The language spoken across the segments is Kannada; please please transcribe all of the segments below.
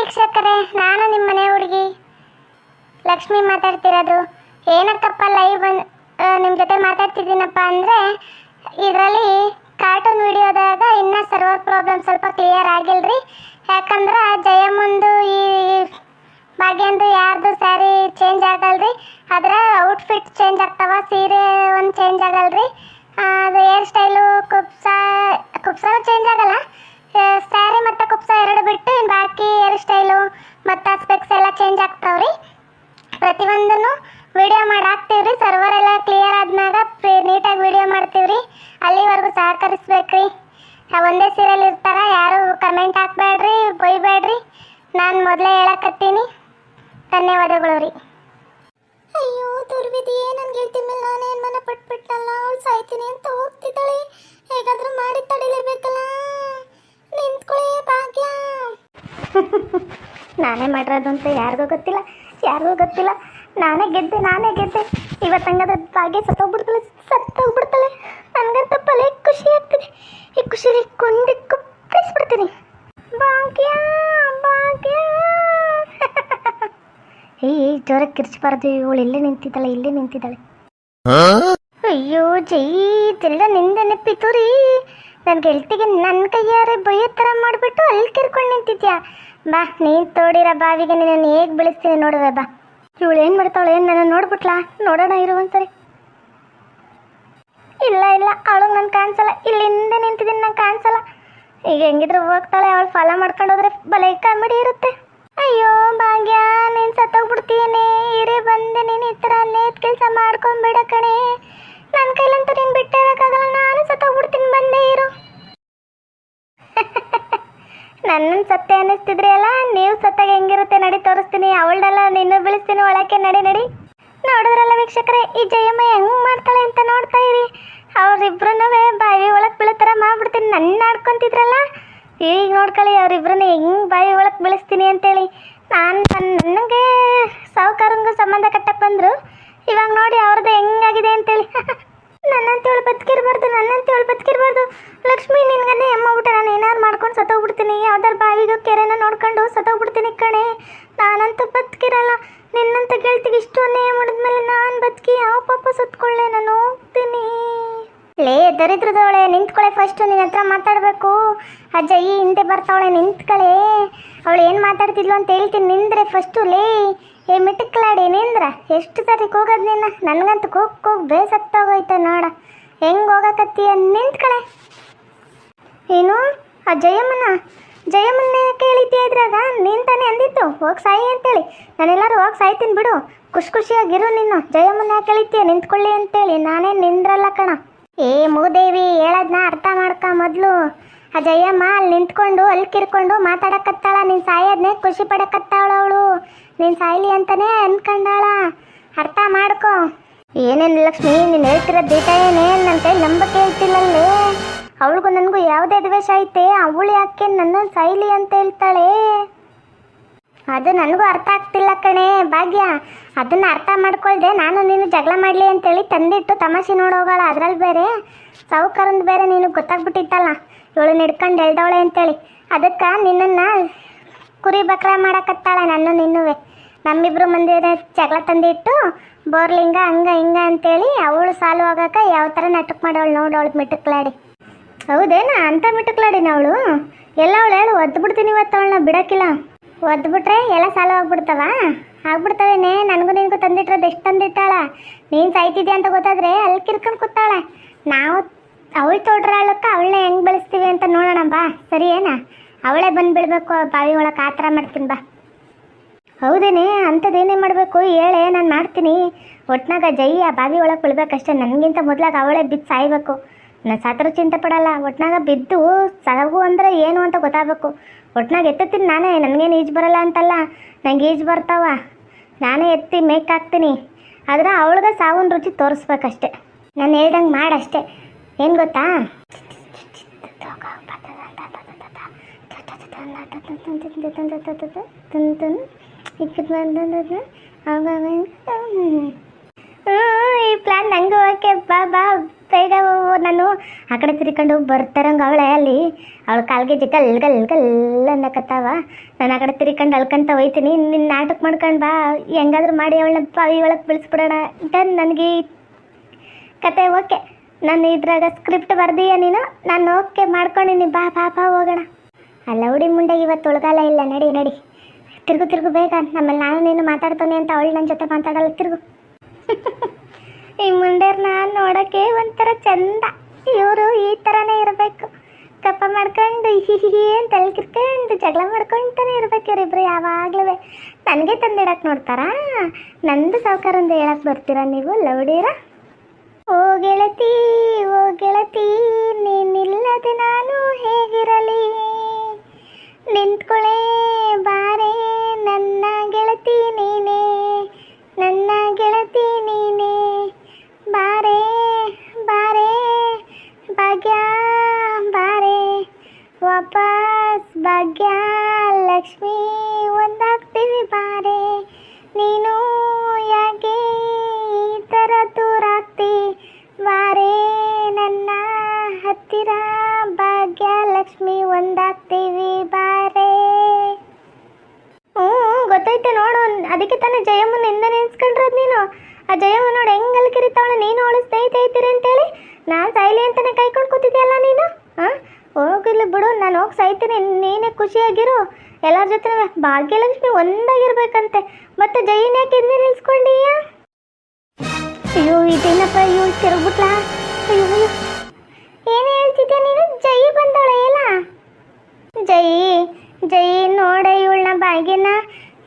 ವೀಕ್ಷಕರೇ, ನಾನು ನಿಮ್ಮ ಮನೆ ಹುಡುಗಿ. ಲಕ್ಷ್ಮಿ ಮಾತಾಡ್ತಿರೋದು. ಏನಕ್ಕಪ್ಪ ಲೈವ್ ನಿಮ್ಮ ಜೊತೆ ಮಾತಾಡ್ತಿದ್ದೀನಪ್ಪ ಅಂದರೆ, ಇದರಲ್ಲಿ ಕಾರ್ಟೂನ್ ವಿಡಿಯೋದಾಗ ಇನ್ನೂ ಸರ್ವರ್ ಪ್ರಾಬ್ಲಮ್ ಸ್ವಲ್ಪ ಕ್ಲಿಯರ್ ಆಗಿಲ್ರಿ. ಯಾಕಂದ್ರೆ ಜಯಮ್ಮಂದು ಈ ಭಾಗ್ಯಂದು ಯಾರ್ದು ಸ್ಯಾರಿ ಚೇಂಜ್ ಆಗಲ್ರಿ. ಅದರ ಔಟ್ಫಿಟ್ ಚೇಂಜ್ ಆಗ್ತಾವ, ಸೀರೆ ಒಂದು ಚೇಂಜ್ ಆಗಲ್ರಿ. ಅದು ಹೇರ್ ಸ್ಟೈಲು ಕುಪ್ಸ ಕುಪ್ಸ ಚೇಂಜ್ ಆಗಲ್ಲ. ಸ್ಯಾರಿ ಮತ್ತು ಕುಪ್ಸ ಎರಡು ಬಿಟ್ಟು ಇನ್ನು ಬಾಕಿ ಹೇರ್ ಸ್ಟೈಲು ಮತ್ತು ಸ್ಪೆಕ್ಸ್ ಎಲ್ಲ ಚೇಂಜ್ ಆಗ್ತಾವ್ರಿ. ಪ್ರತಿಯೊಂದನ್ನು ವಿಡಿಯೋ ಮಾಡಿ ರೀ ಸರ್ವರ್ ಎಲ್ಲ ಕ್ಲಿಯರ್ ಆದ್ಮ್ಯಾಗ ನೀಟಾಗಿ ವಿಡಿಯೋ ರೀ ಅಲ್ಲಿವರೆಗೂ ಸಹಕರಿಸ್ಬೇಕು ರೀ ಒಂದೇ ಸೀರಿಯಲ್ ಇರ್ತಾರ, ಯಾರು ಕಮೆಂಟ್ ಹಾಕ್ಬೇಡ್ರಿ, ಬೈಬೇಡ್ರಿ. ನಾನು ಮೊದಲೇ ಹೇಳಕತ್ತೀನಿ. ಧನ್ಯವಾದಗಳು ರೀ ಅಯ್ಯೋ, ದುರ್ವಿಧಿ ನನ್ನ ಗೆಳತಿ ಮೇಲೆ ಏನು ಮನ ಪಟ್ಬಿಟ್ಟಲ್ಲ ಅವಳು ಸಾಯ್ತೀನಿ ಅಂತ ಹೋಗ್ತಿದ್ದಾಳೆ. ಹೇಗಾದರೂ ಮಾಡಿ ತಡಿಲೇಬೇಕಲ್ಲ? ನಿಂತ್ಕೊಳ್ಳಿ ಭಾಗ್ಯ. ನಾನೇ ಮಾಡಿರೋದು ಅಂತ ಯಾರಿಗೂ ಗೊತ್ತಿಲ್ಲ ಯಾರಿಗೂ ಗೊತ್ತಿಲ್ಲ. ನಾನೇ ಗೆದ್ದೆ ನಾನೇ ಗೆದ್ದೆ. ಇವತ್ತು ಹಂಗಾದ್ರೆ ಭಾಗ್ಯ ಸತ್ತೋಗ್ಬಿಡ್ತಾಳೆ ಸತ್ತೋಗ್ಬಿಡ್ತಾಳೆ ನನಗಂತ ಪಲೆ ಖುಷಿ ಆಗ್ತದೆ. ಈ ಖುಷಿಲಿ ಕೊಂಡಿ ಕುಪ್ಪಿಸ್ಬಿಡ್ತೀನಿ. ಭಾಗ್ಯ ಭಾಗ್ಯ. ಏಯ್ ಜೋರ ಕಿರ್ಚಬಾರ್ದು. ಇವಳು ಇಲ್ಲೇ ನಿಂತಿದ್ದಾಳೆ ಇಲ್ಲೇ ನಿಂತಿದ್ದಾಳೆ. ಅಯ್ಯೋ ಜೈ ಇದೆಲ್ಲ ನಿಂದೆ ನೆನಪಿತು ರೀ ನನ್ನ ಗೆಳತಿಗೆ ನನ್ನ ಕೈಯಾರೆ ಬೈಯೋ ಥರ ಮಾಡಿಬಿಟ್ಟು ಅಲ್ಲಿ ಕಿರ್ಕೊಂಡು ನಿಂತಿದ್ಯಾ? ಬಾ, ನೀನು ತೋಡಿರೋ ಬಾವಿಗೆ ನಿನ್ನನ್ನು ಹೇಗೆ ಬೆಳೆಸ್ತೀನಿ ನೋಡುವೆ, ಬಾ. ಇವಳು ಏನು ಮಾಡ್ತಾಳೆ ಏನು ನನ್ನ ನೋಡ್ಬಿಟ್ಲಾ? ನೋಡೋಣ ಇರು ಇಲ್ಲ ಇಲ್ಲ, ಅವಳು ನಾನು ಕಾಣಿಸಲ್ಲ. ಇಲ್ಲಿಂದ ನಿಂತಿದ್ದೀನಿ, ನಂಗೆ ಕಾಣಿಸಲ್ಲ. ಈಗ ಹೆಂಗಿದ್ರು ಹೋಗ್ತಾಳೆ, ಅವಳು ಫಾಲೋ ಮಾಡ್ಕೊಂಡು ಹೋದ್ರೆ ಬಲೆ ಕಾಮಿಡಿ ಇರುತ್ತೆ. ಅಯ್ಯೋ, ಭಾಗ್ಯ, ನೀನು ಸತ್ತೋಗ್ಬಿಡ್ತೀನಿ. ಇರೇ, ಬಂದೆ. ನೀನು ಈ ಥರ ಲೇಟ್ ಕೆಲಸ ಮಾಡ್ಕೊಂಬಿಡ ಕಣೆ. ನನ್ನ ಕೈಲಂತೂ ನೀನು ಬಿಟ್ಟಿರೋಕ್ಕಾಗಲ್ಲ ನಾನು ಸತ್ತೋಗ್ಬಿಡ್ತೀನಿ ಬಂದೇ ಇರು. ನನ್ನನ್ನು ಸತ್ತೆ ಅನ್ನಿಸ್ತಿದ್ರಿ ಅಲ್ಲ ನೀವು ಸತ್ತಾಗ ಹೆಂಗಿರುತ್ತೆ ನಡಿ, ತೋರಿಸ್ತೀನಿ ಅವಳನ್ನೆಲ್ಲ ನಿನ್ನ ಬೀಳಿಸ್ತೀನಿ, ಒಳಕ್ಕೆ ನಡಿ ನಡಿ. ನೋಡಿದ್ರಲ್ಲ ವೀಕ್ಷಕರೇ, ಈ ಜಯಮ್ಮ ಹೆಂಗ್ ಮಾಡ್ತಾಳೆ ಅಂತ ನೋಡ್ತಾ ಇರಿ. ಅವ್ರಿಬ್ರು ಬಾವಿ ಒಳಗೆ ಬೀಳೋ ಥರ ಮಾಡ್ಬಿಡ್ತೀನಿ ನನ್ನ ಆಡ್ಕೊಂತಿದ್ರಲ್ಲ. ಈಗ ನೋಡ್ಕೊಳ್ಳಿ ಅವ್ರಿಬ್ರನ್ನ ಹೆಂಗ್ ಬಾವಿ ಒಳಗೆ ಬೀಳಿಸ್ತೀನಿ ಅಂತೇಳಿ. ನಾನು ನನಗೆ ಸಾವುಕಾರಂಗೂ ಸಂಬಂಧ ಕಟ್ಟಕ್ಕೆ ಬಂದರು. ಇವಾಗ ನೋಡಿ ಅವ್ರದ್ದು ಹೆಂಗಾಗಿದೆ ಅಂತೇಳಿ. ನನ್ನಂತೇಳಿ ಬದುಕಿರ್ಬಾರ್ದು ನನ್ನಂತೇಳಿ ಬದುಕಿರ್ಬಾರ್ದು. ಲಕ್ಷ್ಮಿ ನಿನ್ಗನ್ನೇ ಊಟ ನಾನು ಏನಾರು ಮಾಡ್ಕೊಂಡು ಸತ್ತೋಗ್ಬಿಡ್ತೀನಿ. ಯಾವ್ದಾರು ಬಾವಿಗೂ ಕೆರೆನ ನೋಡ್ಕೊಂಡು ಸತ್ತೋಗ್ಬಿಡ್ತೀನಿ ಕಣೆ. ನಾನಂತೂ ಬದುಕಿರಲ್ಲ. ನಿನ್ನಂತ ಗೆಳ್ತಿಗೆ ಇಷ್ಟು ಅನ್ಯಾಯ ಮಾಡಿದ್ಮೇಲೆ ನಾನು ಬದುಕಿ ಯಾವ ಪಾಪ ಸುತ್ಕೊಳ್ಳೆ ನಾನು ಹೋಗ್ತೀನಿ. ಲೇ, ದರಿದ್ರದವಳೆ ನಿಂತ್ಕೊಳ್ಳೆ ಫಸ್ಟ್ ನಿನ್ನ ಹತ್ರ ಮಾತಾಡಬೇಕು. ಅಜ್ಜ, ಈ ಹಿಂದೆ ಬರ್ತಾವಳೆ ನಿಂತ್ಕೊಳ್ಳೆ ಅವಳು ಏನು ಮಾತಾಡ್ತಿದ್ಲು ಅಂತ ಹೇಳ್ತೀನಿ, ನಿಂದ್ರೆ ಫಸ್ಟು ಲೇ. ಏ, ಮಿಟಕ್ಲಾಡಿ, ನಿಂದ್ರ. ಎಷ್ಟು ಸರಿ ಹೋಗೋದು ನಿನ್ನ ನನಗಂತೂ ಕೂಗ್ ಕೂಗ್ ಬೇಸತ್ತೋಗೋಯ್ತ ನೋಡ. ಹೆಂಗೆ ಹೋಗಕತ್ತೀಯ? ನಿಂತ್ಕಳೆ. ಏನು? ಆ ಜಯಮ್ಮನ? ಜಯಮ್ಮನ ಕೇಳಿದ್ದೆ ಇದ್ರಾಗ? ನಿಂತಾನೆ ತಾನೇ ಅಂದಿತ್ತು ಹೋಗಿ ಸಾಯಿ ಅಂತೇಳಿ. ನಾನೆಲ್ಲರೂ ಹೋಗಿ ಸಾಯ್ತೀನಿ ಬಿಡು. ಖುಷಿ ಖುಷಿಯಾಗಿರು ನಿನ್ನ ಜಯಮ್ಮನ ಕೇಳಿತೀಯ ನಿಂತ್ಕೊಳ್ಳಿ ಅಂತೇಳಿ. ನಾನೇ ನಿಂದ್ರಲ್ಲ ಕಣ. ಏ, ಮೂದೇವಿ, ಹೇಳದ್ನ ಅರ್ಥ ಮಾಡ್ಕ ಮೊದಲು. ಆ ಅಲ್ಲಿ ನಿಂತ್ಕೊಂಡು, ಅಲ್ಲಿ ಕಿರ್ಕೊಂಡು ಮಾತಾಡಕತ್ತಾಳ. ನೀನು ಸಾಯೋದನ್ನೇ ಖುಷಿ ಪಡಕತ್ತಾಳ ಅವಳು. ನೀನು ಸಾಯ್ಲಿ ಅಂತಾನೆ ಅನ್ಕೊಂಡಾಳ. ಅರ್ಥ ಮಾಡ್ಕೊ. ಏನೇನು ಲಕ್ಷ್ಮಿ, ನೀನು ಹೇಳ್ತಿರೋ ದೀಟ ಏನೇನು ನನ್ನ ಕೈ ಹೇಳ್ತಿಲ್ಲಲ್ಲೇ ಅವಳಿಗೂ ನನಗೂ ಯಾವುದೇ ದ್ವೇಷ ಐತೆ. ಅವಳು ಯಾಕೆ ನನ್ನ ಸಾಯ್ಲಿ ಅಂತ ಹೇಳ್ತಾಳೆ? ಅದು ನನಗೂ ಅರ್ಥ ಆಗ್ತಿಲ್ಲ ಕಣೆ, ಭಾಗ್ಯ. ಅದನ್ನ ಅರ್ಥ ಮಾಡ್ಕೊಳ್ದೆ ನಾನು ನೀನು ಜಗಳ ಮಾಡಲಿ ಅಂತೇಳಿ ತಂದಿಟ್ಟು ತಮಾಷೆ ನೋಡೋಗಳ ಅದ್ರಲ್ಲಿ ಬೇರೆ ಸಾವುಕಾರಂದು ಬೇರೆ ನೀನು ಗೊತ್ತಾಗ್ಬಿಟ್ಟಿತ್ತಲ್ಲ. ಇವಳು ನಿಡ್ಕೊಂಡು ಎಳ್ದವಳೆ ಅಂತೇಳಿ. ಅದಕ್ಕೆ ನಿನ್ನನ್ನು ಕುರಿ ಬಕ್ರ ಮಾಡಕತ್ತಾಳೆ ನಾನು ನಿನ್ನುವೆ. ನಮ್ಮಿಬ್ರು ಮಂದಿರ ಜಗಳ ತಂದಿಟ್ಟು ಬೋರ್ಲಿಂಗ, ಹಂಗ, ಹಿಂಗ ಅಂತೇಳಿ ಅವಳು ಸಾಲು ಹೋಗಾಕ ಯಾವ ಥರ ನಾಟಕ ಮಾಡೋಳು ನೋಡು ಅವಳು ಮಿಟಕ್ಲಾಡಿ. ಹೌದೇನಾ? ಅಂತ ಮಿಟಕ್ಲಾಡಿನ ಅವಳು? ಎಲ್ಲ ಅವಳು ಹೇಳು, ಒದ್ದು ಬಿಡ್ತೀನಿ ಇವತ್ತು ಅವಳನ್ನ, ಬಿಡೋಕ್ಕಿಲ್ಲ. ಒದ್ದು ಬಿಟ್ರೆ ಎಲ್ಲ ಸಾಲ ಆಗ್ಬಿಡ್ತಾವ ಆಗ್ಬಿಡ್ತಾವೇನೆ, ನನಗೂ ನಿನಗೂ ತಂದಿಟ್ಟಿರೋದು ಎಷ್ಟು ತಂದಿಟ್ಟಾಳ? ನೀನು ಸಾಯ್ತಿದ್ಯಾ ಅಂತ ಗೊತ್ತಾದ್ರೆ ಅಲ್ಲಿ ಕಿರ್ಕೊಂಡು ಕೂತಾಳೆ. ನಾವು ಅವಳು ತೊಡ್ರಾಳಕ್ಕೆ ಅವಳನ್ನ ಹೆಂಗೆ ಬೆಳೆಸ್ತೀವಿ ಅಂತ ನೋಡೋಣ ಬಾ. ಸರಿ ಏನಾ? ಅವಳೇ ಬಂದು ಬಿಡಬೇಕು ಬಾವಿ ಒಳಗೆ ಆ ಥರ ಮಾಡ್ತೀನಿ ಬಾ. ಹೌದೇನೆ ಅಂಥದ್ದೇನೇ ಮಾಡಬೇಕು? ಹೇಳೇ, ನಾನು ಮಾಡ್ತೀನಿ. ಒಟ್ನಾಗ ಜೈ, ಆ ಬಾವಿ ಒಳಗೆ ಬೀಳ್ಬೇಕಷ್ಟೇ ನನಗಿಂತ ಮೊದಲಾಗ ಅವಳೇ ಬಿದ್ದು ಸಾಯ್ಬೇಕು. ನಾನು ಸಾತ್ರೂ ಚಿಂತೆ ಪಡಲ್ಲ. ಒಟ್ನಾಗ ಬಿದ್ದು ಸಲಗು ಅಂದರೆ ಏನು ಅಂತ ಗೊತ್ತಾಗಬೇಕು. ಒಟ್ನಾಗ ಎತ್ತತ್ತೀನಿ ನಾನೇ, ನನಗೇನು ಈಜು ಬರಲ್ಲ ಅಂತಲ್ಲ. ನಂಗೆ ಈಜು ಬರ್ತಾವ. ನಾನೇ ಎತ್ತಿ ಮೇಕ್ ಹಾಕ್ತೀನಿ. ಆದ್ರೆ ಅವಳಿಗೆ ಸಾವಿನ ರುಚಿ ತೋರಿಸ್ಬೇಕಷ್ಟೆ. ನಾನು ಹೇಳ್ದಂಗೆ ಮಾಡಷ್ಟೇ. ಏನು ಗೊತ್ತಾ? ಈ ಪ್ಲಾನ್ ನಂಗೆ ಓಕೆ ಬಾ ಬಾ. ಓ, ನಾನು ಆ ಕಡೆ ತಿರ್ಕೊಂಡು ಬರ್ತಾರಂಗ ಅವಳೆ ಅಲ್ಲಿ. ಅವಳು ಕಾಲ್ಗೆ ಗಲ್ ಗಲ್ ಗಲ್ ಅನ್ನಕತ್ತಾವ. ನಾನು ಆ ಕಡೆ ತಿರ್ಕೊಂಡು ಅಳ್ಕಂತ ಹೋಯ್ತೀನಿ. ನಿನ್ನ ನಾಟಕ ಮಾಡ್ಕೊಂಡು ಬಾ. ಹೆಂಗಾದ್ರೂ ಮಾಡಿ ಅವಳನ್ನ ಬಾವಿ ಒಳಗೆ ಬೆಳೆಸ್ಬಿಡೋಣ ಡನ್ ನನಗೆ ಕತೆ ಓಕೆ. ನಾನು ಇದ್ರಾಗ ಸ್ಕ್ರಿಪ್ಟ್ ಬರ್ದೀಯ ನೀನು? ನಾನು ಓಕೆ ಮಾಡ್ಕೊಂಡಿನಿ. ಬಾ ಬಾ ಬಾ, ಹೋಗೋಣ. ಅಲ್ಲ, ಹುಡಿ ಮುಂಡೆ ಇವತ್ತು ಉಳ್ಗಾಲ ಇಲ್ಲ. ನಡಿ ನಡಿ. ತಿರುಗು ತಿರುಗು ಬೇಗ. ಆಮೇಲೆ ನಾನು ನೀನು ಮಾತಾಡ್ತಾನೆ ಅಂತ ಅವಳು ನನ್ನ ಜೊತೆ ಮಾತಾಡಲ್ಲ. ತಿರುಗು. ಈ ಮುಂಡೇರ್ನ ನೋಡೋಕ್ಕೆ ಒಂಥರ ಚಂದ. ಇವರು ಈ ಥರನೇ ಇರಬೇಕು. ಕಪ್ಪ ಮಾಡ್ಕೊಂಡು ಹಿ ಅಂತ ಕಿರ್ಕೊಂಡು ಜಗಳ ಮಾಡ್ಕೊಂತಾನೆ ಇರ್ಬೇಕು ಇವರಿಬ್ರು ಯಾವಾಗ್ಲೂ ನನಗೆ ತಂದಿಡಕ್ಕೆ ನೋಡ್ತಾರಾ? ನಂದು ಅಂತ ಹೇಳಕ್ಕೆ ಬರ್ತೀರಾ ನೀವು, ಲೌಡೀರ? ಓ ಗೆಳತಿ ಭಾಗ್ಯ ಲಕ್ಷ್ಮಿ, ಒಂದಾಗ್ತೀವಿ ಬಾರೆ. ನೀನು ಯಾಕೆ ಈ ಥರ ದೂರಾಗ್ತಿ? ಬಾರೆ, ನನ್ನ ಹತ್ತಿರ ಭಾಗ್ಯ, ಲಕ್ಷ್ಮಿ, ಒಂದಾಗ್ತೀವಿ ಬಾರೆ. ಹ್ಞೂ ಗೊತ್ತೈತೆ ನೋಡು, ಅದಕ್ಕೆ ತಾನೇ ಜಯಮ್ಮನ ಹಿಂದೆ ನೆನ್ಸ್ಕೊಂಡಿರೋದು ನೀನು. ಆ ಜಯಮ್ಮ ನೋಡಿ ಹೆಂಗೆ ಅಲ್ಲಿ ಕಿರಿತಾವಳೆ ನೀನು ಅವಳು ಸ್ನೇಹಿತ ಐತಿರಿ ಅಂತೇಳಿ? ನಾನು ಸಾಯ್ಲಿ ಅಂತಾನೆ ಕೈಕೊಂಡು ಕೂತಿದ್ಯಲ್ಲ ನೀನು? ಹಾಂ? ಹೋಗಿರ್ಲಿ ಬಿಡು, ನಾನು ಹೋಗಿ ಸಾಯ್ತೀನಿ, ನೀನೇ ಖುಷಿಯಾಗಿರು. ಎಲ್ಲರ ಜೊತೆ ಭಾಗ್ಯಲಕ್ಷ್ಮಿ ಒಂದಾಗಿರ್ಬೇಕಂತೆ. ಮತ್ತೆ ಜೈನ್ ಯಾಕೆ ಹಿಂದೆ ನಿಲ್ಸ್ಕೊಂಡೀಯ? ಅಯ್ಯೋ ಇದೇನಪ್ಪ ಅಯ್ಯೋ ತಿರುಗ್ಬಿಟ್ಲಾ? ಅಯ್ಯೋ ಏನು ಹೇಳ್ತಿದ್ದೆ ನೀನು? ಜೈ ಬಂದವಳೆ ಇಲ್ಲ ಜೈ ಜೈ ನೋಡ ಇವಳನ್ನ ಬಾಗಿನ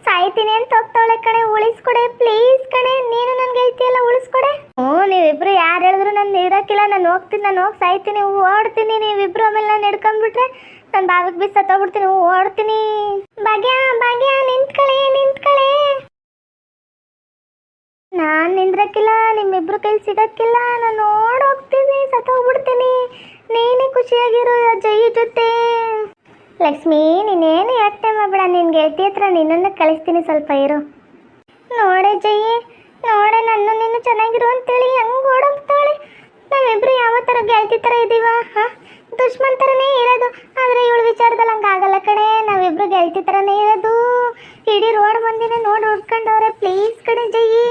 ಸಾಯ್ತೀನಿ ಅಂತ ಹೋಗ್ತಾವಳೆ ಕಣೆ, ಉಳಿಸ್ಕೊಡೆ ಪ್ಲೀಸ್ ಕಣೆ. ನೀನು ನನ್ಗೆ ಹೇಳ್ತೀಯಲ್ಲ, ಉಳಿಸ್ಕೊಡೆ. ಹ್ಞೂ, ನೀವಿಬ್ರು ಯಾರು ಹೇಳಿದ್ರು ನಾನು ಇರೋಕ್ಕಿಲ್ಲ. ನಾನು ಹೋಗ್ತೀನಿ, ನಾನು ಹೋಗಿ ಸಾಯ್ತೀನಿ, ಓಡ್ತೀನಿ ಆಮೇಲೆ ನಾನು ನನ್ನ ನಾನು ಬಾವಿಗೆ ಬಿಸ್ ಸತ್ತೋಗ್ಬಿಡ್ತೀನಿ ಓಡ್ತೀನಿ ಭಾಗ್ಯ ಭಾಗ್ಯ, ನಿಂತ್ಕಳೆ ನಿಂತ್ಕಳೆ. ನಾನು ನಿಂದ್ರಕ್ಕಿಲ್ಲ, ನಿಮ್ಮಿಬ್ರು ಕೈ ಸಿಗಕ್ಕಿಲ್ಲ, ನಾನು ಓಡೋಗ್ತೀನಿ ಸತ್ತೋಗ್ಬಿಡ್ತೀನಿ. ನೀನೇ ಖುಷಿಯಾಗಿರು ಜೈ ಜೊತೆ. ಲಕ್ಷ್ಮಿ, ನೀನೇನು ಯೋಚನೆ ಮಾಡಬೇಡ ನಿನ್ನ ಗೆಳತಿ ಹತ್ರ ನಿನ್ನನ್ನು ಕಳಿಸ್ತೀನಿ ಸ್ವಲ್ಪ ಇರು. ನೋಡೆ ಜಯಿ ನೋಡೆ ನನ್ನ, ನೀನು ಚೆನ್ನಾಗಿರು ಅಂತೇಳಿ, ಹೆಂಗ್ ಓಡೋಗ್ತಾಳೆ. ನಾವಿಬ್ರು ಯಾವ ಥರ ಗೆಳತಿ ಥರ ಇದೀವ, ಹಾಂ? ಥರನೇ ಇರೋದು ಆದರೆ ಇವಳ ವಿಚಾರದಲ್ಲಿ ಹಂಗೆ ಆಗಲ್ಲ ಕಣೆ ನಾವಿಬ್ರು ತರನೇ ಇರೋದು. ಇಡೀ ರೋಡ್ ಮುಂದಿನ ನೋಡಿ ಹುಡ್ಕೊಂಡವ್ರೆ ಪ್ಲೀಸ್ ಕಣೆ ಜಯಿ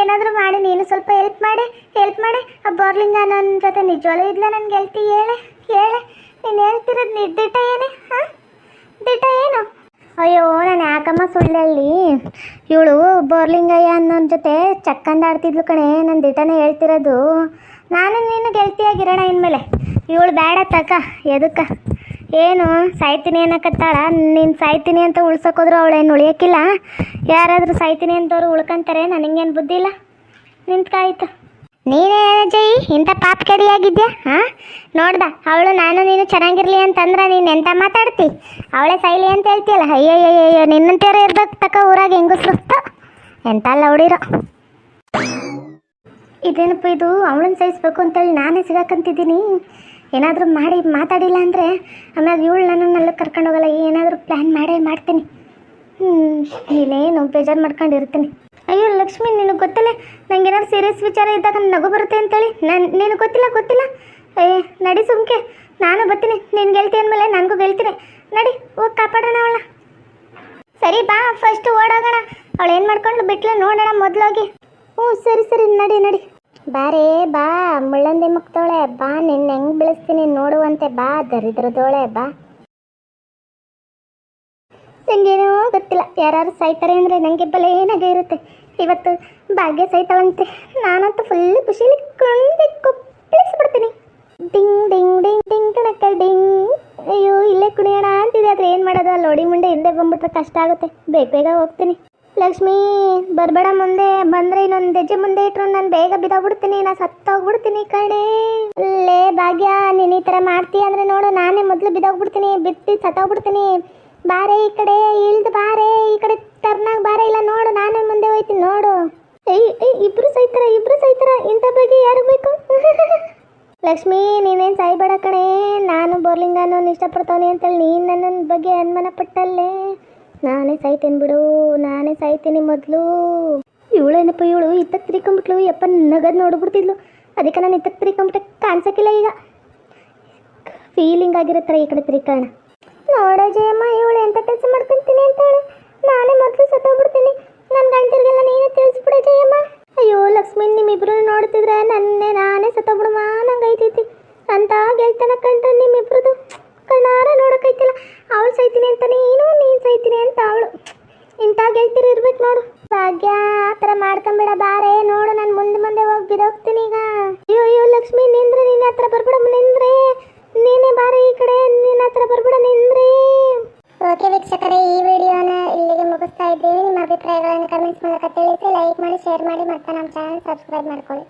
ಏನಾದರೂ ಮಾಡಿ, ನೀನು ಸ್ವಲ್ಪ ಹೆಲ್ಪ್ ಮಾಡಿ ಹೆಲ್ಪ್ ಮಾಡಿ. ಆ ಬರ್ಲಿಂಗ ನನ್ನ ಜೊತೆ ನಿಜವಾಗ್ಲೂ ಇದ್ಲ ನನ್ನ ಗೆಳತಿ ಹೇಳೆ ಹೇಳೆ. ನೀನು ಹೇಳ್ತಿರೋದು ನಿರ್ದಿಟ ಏನೇ, ಹಾಂ? ದಿಟ ಏನು? ಅಯ್ಯೋ, ನಾನು ಯಾಕಮ್ಮ ಸುಳ್ಳಲ್ಲಿ ಇವಳು ಬೋರ್ಲಿಂಗಯ್ಯ ಅನ್ನೋನ್ ಜೊತೆ ಚಕ್ಕಂದಾಡ್ತಿದ್ಲು ಕಣೆ ನನ್ನ ದಿಟನೇ ಹೇಳ್ತಿರೋದು. ನಾನು ನೀನು ಗೆಲ್ತಿಯಾಗಿರೋಣ ಇನ್ಮೇಲೆ. ಇವಳು ಬೇಡ ತಕ, ಎದಕ್ಕ? ಏನು, ಸಾಯ್ತೀನಿ ಅನ್ನಕತ್ತಾಳ? ನೀನು ಸಾಯ್ತೀನಿ ಅಂತ ಉಳ್ಸೋಕೋದ್ರು ಅವಳೇನು ಉಳಿಯೋಕ್ಕಿಲ್ಲ ಯಾರಾದರೂ ಸಾಯ್ತೀನಿ ಅಂತವ್ರು ಉಳ್ಕೊಂತಾರೆ, ನನಗೇನು ಬುದ್ಧಿ ಇಲ್ಲ? ನಿಂತ್ಕಾಯ್ತು. ನೀನೇ ಜೈ, ಇಂಥ ಪಾಪ ಕಡಿಯಾಗಿದ್ಯಾ? ಹಾಂ ನೋಡ್ದ, ಅವಳು ನಾನು ನೀನು ಚೆನ್ನಾಗಿರಲಿ ಅಂತಂದ್ರೆ ನೀನು ಎಂತ ಮಾತಾಡ್ತಿ? ಅವಳೇ ಸೈಲಿ ಅಂತ ಹೇಳ್ತೀಯಲ್ಲ? ಅಯ್ಯಯ್ಯಯ್ಯೋ ನಿನ್ನಂತೇರ ಇರ್ಬೇಕು ತಕ ಊರಾಗ ಹೆಂಗು ಎಂತ ಅಲ್ಲ ಅವಳಿರೋ ಇದೇನಪ್ಪ ಇದು? ಅವಳನ್ನ ಸಹಿಸ್ಬೇಕು ಅಂತೇಳಿ ನಾನೇ ಸಿಗಾಕಂತಿದ್ದೀನಿ. ಏನಾದರೂ ಮಾಡಿ ಮಾತಾಡಿಲ್ಲ ಅಂದರೆ ಆಮೇಲೆ ಇವಳು ನನ್ನನ್ನೆಲ್ಲ ಕರ್ಕೊಂಡು ಹೋಗಲ್ಲ ಏನಾದರೂ ಪ್ಲ್ಯಾನ್ ಮಾಡೇ ಮಾಡ್ತೀನಿ. ಹ್ಞೂ ನೀನೇನು ಬೇಜಾರು ಮಾಡ್ಕೊಂಡಿರ್ತೀನಿ. ಅಯ್ಯೋ, ಲಕ್ಷ್ಮಿ, ನಿನಗೆ ಗೊತ್ತಿಲ್ಲ ನಂಗೆ ಏನಾದ್ರು ಸೀರಿಯಸ್ ವಿಚಾರ ಇದ್ದಾಗ ನಗು ಬರುತ್ತೆ ಅಂತೇಳಿ. ನಾನು, ನಿನಗೆ ಗೊತ್ತಿಲ್ಲ ಗೊತ್ತಿಲ್ಲ. ಏ, ನಡಿ ಸುಮ್ಕೆ. ನಾನು ಬರ್ತೀನಿ. ನಿನ್ನ ಗೆಲ್ತಿ ಅಂದಮೇಲೆ ನನಗೂ ಗೆಲ್ತೀನಿ ನಡಿ, ಹೋಗಿ ಕಾಪಾಡೋಣ ಅವಳ. ಸರಿ, ಬಾ ಫಸ್ಟ್ ಓಡೋಗೋಣ. ಅವಳು ಏನು ಮಾಡ್ಕೊಂಡು ಬಿಟ್ಲೆ ನೋಡೋಣ ಮೊದಲೋಗಿ. ಹ್ಞೂ ಸರಿ ಸರಿ, ನಡಿ ನಡಿ. ಬಾರೇ ಬಾ. ಮುಳ್ಳಂದಿ ಮುಕ್ತೋಳೆ, ಬಾ. ನಿನ್ನ ಹೆಂಗ್ ಬೆಳೆಸ್ತೀನಿ ನೋಡುವಂತೆ ಬಾ. ದರಿದ್ರದೋಳೆ, ಬಾ. ನಂಗೇನೋ ಗೊತ್ತಿಲ್ಲ. ಯಾರು ಸಾಯ್ತಾರೆ ಅಂದರೆ ನನಗೆ ಬಲೆ ಏನಾಗ ಇರುತ್ತೆ. ಇವತ್ತು ಭಾಗ್ಯ ಸಾಯ್ತಾಳಂತೆ. ನಾನಂತೂ ಫುಲ್ ಖುಷಿಲಿ ಕೊಂಡಿ ಕುಪ್ಪಳಿಸ್ಬಿಡ್ತೀನಿ. ಡಿಂಗ್ ಡಿಂಗ್ ಡಿಂಗ್ ಡಿಂಗ್ ಕಣಕ್ಕ ಡಿಂಗ್. ಅಯ್ಯೋ, ಇಲ್ಲೇ ಕುಣಿಯೋಣ ಅಂತಿದೆ. ಆದರೆ ಏನು ಮಾಡೋದು? ಅಲ್ಲಿ ಲೋಡಿ ಮುಂಡೆ ಹಿಂದೆ ಬಂದ್ಬಿಟ್ರೆ ಕಷ್ಟ ಆಗುತ್ತೆ. ಬೇಗ ಬೇಗ ಹೋಗ್ತೀನಿ. ಲಕ್ಷ್ಮಿ, ಬರ್ಬೇಡ ಮುಂದೆ, ಬಂದ್ರೆ ಇನ್ನೊಂದು ಹೆಜ್ಜೆ ಮುಂದೆ ಇಟ್ರು ನಾನು ಬೇಗ ಬಿದ್ದೋಗ್ಬಿಡ್ತೀನಿ ನಾನು ಸತ್ತೋಗ್ಬಿಡ್ತೀನಿ ಕಣೆ. ಲೇ ಭಾಗ್ಯ, ನೀನು ಈ ಥರ ಮಾಡ್ತೀಯ ಅಂದರೆ ನೋಡು, ನಾನೇ ಮೊದಲು ಬಿದ್ದೋಗ್ಬಿಡ್ತೀನಿ, ಬಿದ್ದು ಸತ್ತೋಗ್ಬಿಡ್ತೀನಿ. ಬಾರೆ ಈ ಕಡೆ, ಇಳ್ದು ಬಾರೆ, ಈ ಕಡೆ ಟರ್ನಾಗ ಬಾರೆ ಇಲ್ಲ, ನೋಡು, ನಾನೇ ಮುಂದೆ ಹೋಯ್ತೀನಿ, ನೋಡು. ಇಬ್ರು ಸೈತಾರ ಇಬ್ರು ಸೈತಾರ, ಇಂಥ ಬಗ್ಗೆ ಯಾರು ಬೇಕು? ಲಕ್ಷ್ಮಿ, ನೀನೇನು ಸಾಯ್ಬೇಡ ಕಣೆ, ನಾನು ಬೋರ್ಲಿಂಗನ ಇಷ್ಟಪಡ್ತಾನೆ ಅಂತೇಳಿ ನೀನು ನನ್ನ ಬಗ್ಗೆ ಅನುಮಾನ ಪಟ್ಟಲ್ಲೇ ನಾನೇ ಸಾಯ್ತೇನೆ ಬಿಡು, ನಾನೇ ಸಾಯ್ತೀನಿ ಮೊದಲು. ಇವಳೇನಪ್ಪ ಇವಳು? ಇತ್ತ ತಿರ್ಕೊಂಬಿಟ್ಲು. ಯಪ್ಪ, ನಗದ್ ನೋಡ್ಬಿಡ್ತಿದ್ಲು. ಅದಕ್ಕೆ ನಾನು ಇತ್ತ ತಿರ್ಕೊಂಬಿಟ್ಟೆ ಕಾಣಿಸೋಕ್ಕಿಲ್ಲ ಈಗ. ಫೀಲಿಂಗ್ ಆಗಿರತ್ತರ ಈ ಕಡೆ ತಿರ್ಕೋಣ ನೋಡ ಜಯಮ್ಮ, ಇವಳು ಎಂತ ಕೆಲಸ ಮಾಡ್ಕೊಂತೀನಿ ಅಂತ ಹೇಳಿ ನಾನೇ ಮೊದಲು ಸತ್ತೋಗ್ಬಿಡ್ತೀನಿ. ನನ್ನ ಗಂಟರಿಗೆಲ್ಲ ನೀನೇ ತಿಳಿಸ್ಬಿಡ ಜಯಮ್ಮ. ಅಯ್ಯೋ, ಲಕ್ಷ್ಮಿ, ನಿಮ್ಮಿಬ್ರು ನೋಡ್ತಿದ್ರೆ ನನ್ನೇ ನಾನೇ ಸತ್ತೋಗ್ಬಿಡಮ್ಮ ಐತೈತಿ. ಅಂತ ಗೆಳ್ತನ ಕಂಡ್ರೆ ನಿಮ್ಮಿಬ್ರದು. ಕಣ್ಣಾರ ನೋಡೋಕೈತಿಲ್ಲ, ಅವಳು ಸೈತೀನಿ ಅಂತ ನೀನು ನೀನು ಸೈತೀನಿ ಅಂತ ಅವಳು. ಇಂಥ ಗೆಳ್ತಿರು ಇರ್ಬೇಕು ನೋಡು. ಭಾಗ್ಯ, ಆ ಥರ ಮಾಡ್ಕೊಂಬೇಡ ಬಾರೆ. ನೋಡು, ನಾನು ಮುಂದೆ ಮುಂದೆ ಹೋಗಿ ಬಿದೋಗ್ತೀನಿ ಈಗ. ಅಯ್ಯೋ ಅಯ್ಯೋ, ಲಕ್ಷ್ಮಿ, ನಿಂದ್ರೆ ನೀನು ಹತ್ರ ಬರ್ಬಿಡ ನಿಂದ್ರೆ. ನೀನೇ ಬಾರೆ ಈ ಕಡೆ ನಿನ್ನ ಹತ್ರ ಬರ್ಬಿಡ, ನಿಂದ್ರೆ. ಓಕೆ ವೀಕ್ಷಕರೇ, ಈ ವಿಡಿಯೋನ ಇಲ್ಲಿಗೆ ಮುಗಿಸ್ತಾ ಇದ್ದೀವಿ. ನಿಮ್ಮ ಅಭಿಪ್ರಾಯಗಳನ್ನು ಕಮೆಂಟ್ಸ್ ಮೂಲಕ ತಿಳಿಸಿ ಲೈಕ್ ಮಾಡಿ ಶೇರ್ ಮಾಡಿ, ಮತ್ತೆ ನಮ್ಮ ಚಾನಲ್ ಸಬ್ಸ್ಕ್ರೈಬ್ ಮಾಡ್ಕೊಳ್ಳಿ.